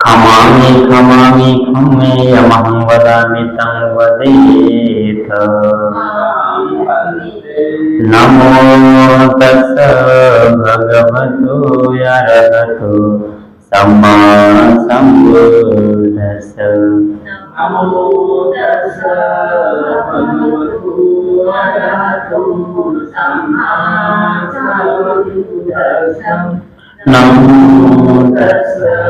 කමාමි කමාමි කම්මේ යමං වදාමි තං වදේත නමෝ තස්ස භගවතු යරහතු සම්මා සම්බුද්දස්ස නමෝ තස්ස භගවතු යරහතු සම්මා සම්බුද්දස්ස නමෝ තස්ස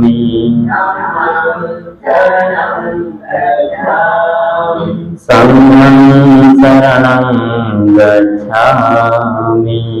Sangang saranang gacchami